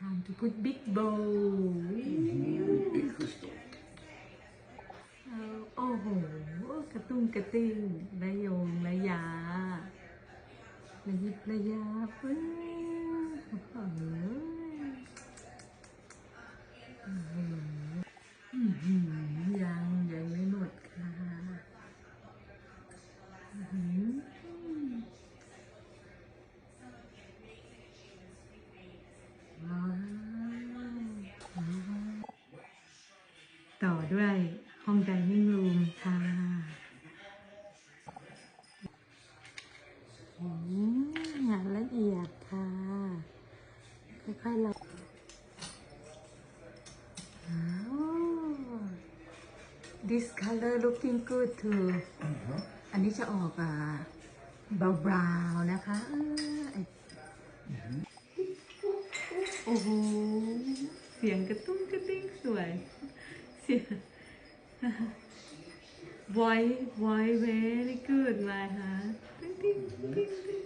time to put big bow Big crystal. โอ้โห กระตุ้งกระติ้งระโยงระยาระยิบระยาเพื่อโหอื้อหืออื้อหือยังยังไม่หมดค่ะอื้อหือว้าวว้าว ต่อด้วยห้องไดนิ่งรูมค่ะอืมงานละเอียดค่ะ ค่อยๆลงอ้าว this color looking good too อันนี้จะออกอะบราวๆนะคะเออไอ้โอ้โห เสียงกระตุ้งกระติ้งสวย เสียง voice voice very good my heart ติ้งติ้งติ้งติ้ง